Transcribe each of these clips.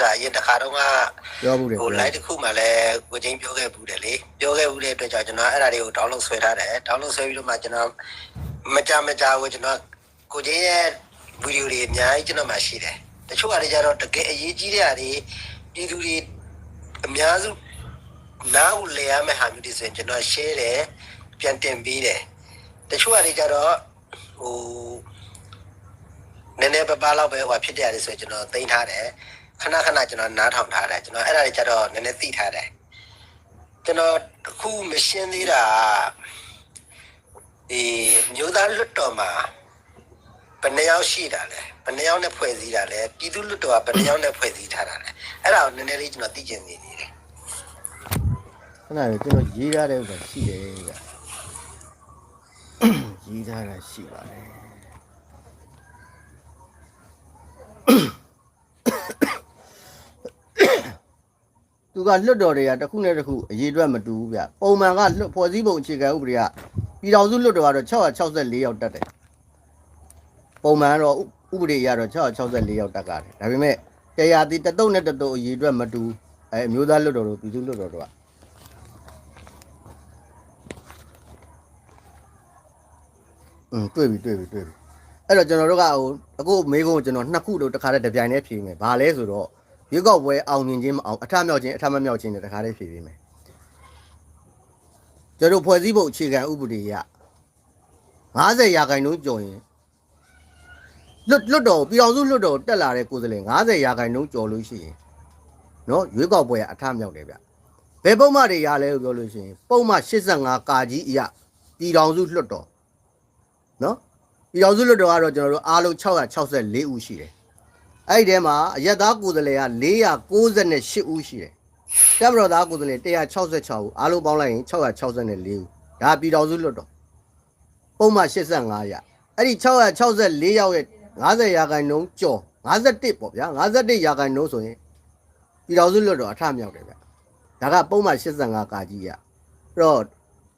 စာအရင်တစ်ခါတော့ကပြောဘူးတယ်ဟို live တစ်ခုမှလည်းကိုချင်းပြောခဲ့ဘူးတယ်လေပြောခဲ့ဘူးတဲ့အတွက်ကြောင့်ကျွန်တော်အဲ့ဒါတွေကို download ဆွဲထားတယ် download ဆွဲပြီးတော့မှကျွန်တော်မကြမကြဘူးကျွန်တော်ကိုချင်းရဲ့ဗီဒီယိုတွေအများကြီးကျွန်တော်မှရှိတယ်တချို့အရာတွေကျတော့တကယ်အရေးကြီးတဲ့အရာတွေပြည်သူတွေအများစုနားကိုလဲရမယ့်ဟာမျိုးတွေဆိုရင်ကျွန်တော် share တယ်ပြန်တင်ပေးတယ်တချို့အရာတွေကျတော့ဟိုနည်းနည်းပပလောက်ပဲဟိုဖြစ်တယ်ဆိုရင်ကျွန်တော်သိမ်းထားတယ် ခဏခဏကျွန်တော်နားထောင်ထားတယ်ကျွန်တော်အဲ့ဒါတွေကြတော့နည်းနည်းသိထားတယ်ကျွန်တော်အခုမရှင်းသေးတာဒီမြို့သားလွတ်တော်မှာဘယ်နှယောက်ရှိတာလဲဘယ်နှယောက်နဲ့ဖွဲ့စည်းတာလဲပြည်သူလွတ်တော်ကဘယ်နှယောက်နဲ့ဖွဲ့စည်းထားတာလဲအဲ့ဒါကိုနည်းနည်းလေးကျွန်တော်သိချင်နေသေးတယ်ခဏလေကျွန်တော်ရေးထားတဲ့ဥစ္စာရှိတယ်ဗျရေးထားတာရှိပါတယ် သူကလွတ်တော်တွေကတစ်ခုနဲ့တစ်ခုအရေးအတွက်မတူဘူးဗျပုံမှန်ကလွတ်ဖွဲ့စည်းပုံအခြေခံဥပဒေကပြည်တော်စုလွတ်တော်ကတော့664ရောက်တက်တယ်ပုံမှန်တော့ဥပဒေရတော့664ရောက်တက်ကြတယ်ဒါပေမဲ့တရားတီတတုံနဲ့တတုံအရေးအတွက်မတူအဲအမျိုးသားလွတ်တော်တို့ပြည်သူလွတ်တော်တို့ကอืมတွေ့ပြီတွေ့ပြီတွေ့ပြီအဲ့တော့ကျွန်တော်တို့ကဟိုအခုမေးခွန်းကိုကျွန်တော်နှစ်ခုလို့တစ်ခါတည်းတစ်ပြိုင်တည်းဖြေမယ်ဘာလဲဆိုတော့ ရွေးကောက်ပွဲအောင်မြင်ခြင်းမအောင်အထမြောက်ခြင်းအထမမြောက်ခြင်းနဲ့တစ်ခါတည်းဖြေပေးမယ်ကျွန်တော်တို့ဖွဲ့စည်းပုံအခြေခံဥပဒေရ90ရာခိုင်နှုန်းကျော်ရင်လွတ်လွတ်တော်ပြည်အောင်စုလွတ်တော်တက်လာတဲ့ကိုယ်စားလှယ်90ရာခိုင်နှုန်းကျော်လို့ရှိရင်နော်ရွေးကောက်ပွဲကအထမြောက်တယ်ဗျဘယ်ပုံမှန်တွေရလဲလို့ပြောလို့ရှိရင်ပုံမှန်85ကာကြီးအရပြည်အောင်စုလွတ်တော်နော်ပြည်တော်စုလွတ်တော်ကတော့ကျွန်တော်တို့အားလုံး664ဦးရှိတယ် အဲ့ဒီထဲမှာအရက်သားကိုယ်စားလှယ်က498ဦးရှိတယ်တပ်မတော်သားကိုယ်စားလှယ်166ဦးအားလုံးပေါင်းလိုက်ရင်664ဦးဒါပြည်တော်စုလွတ်တော်ပုံမှန်85ရအဲ့ဒီ664ရောက်ရဲ့90ရာခိုင်နှုန်းကျော်51ပေါ့ဗျာ51ရာခိုင်နှုန်းဆိုရင်ပြည်တော်စုလွတ်တော်အထမြောက်တယ်ဗျဒါကပုံမှန်85ကာကြီးရအဲ့တော့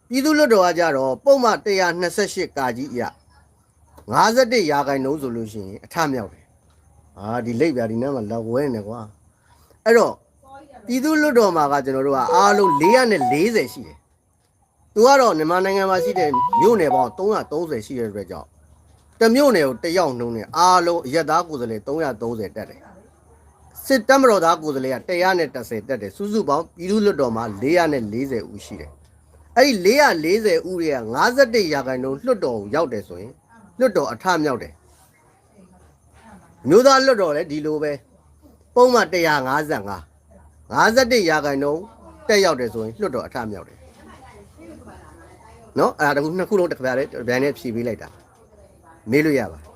ပြည်သူ့လွတ်တော်ကကြတော့ပုံမှန်128ကာကြီးအရ51ရာခိုင်နှုန်းဆိုလို့ရှိရင်အထမြောက်တယ်။ အာဒီလိပ်ပြဒီနေ့မှလောက်ဝဲနေကွာ။အဲ့တော့ပြည်သူ့လွတ်တော်မှာကကျွန်တော်တို့ကအားလုံး440ရှိတယ်။သူကတော့မြန်မာနိုင်ငံမှာရှိတဲ့မြို့နယ်ပေါင်း330ရှိတဲ့အတွက်ကြောင့်တစ်မြို့နယ်ကိုတစ်ယောက်နှုံးနဲ့အားလုံးအရက်သားကိုယ်စားလှယ်330တက်တယ်။စစ်တပ်မတော်သားကိုယ်စားလှယ်က130တက်တယ်။စုစုပေါင်းပြည်သူ့လွတ်တော်မှာ440ဦးရှိတယ်။အဲ့ဒီ440ဦးတွေက51ရာခိုင်နှုန်းလွတ်တော်ကိုရောက်တယ်ဆိုရင်လွတ်တော်အထမြောက်တယ် မြို့သားလွတ်တော်လည်းဒီလိုပဲပုံမှန်155 51ရာခိုင်နှုန်းတက်ရောက်တယ်ဆိုရင်လွတ်တော်အထမြောက်တယ်နော်အဲ့ဒါတခုနှစ်ခုလုံးတစ်ခါတည်းဗျာနဲ့ဖြည့်ပေးလိုက်တာမေးလို့ရပါတယ်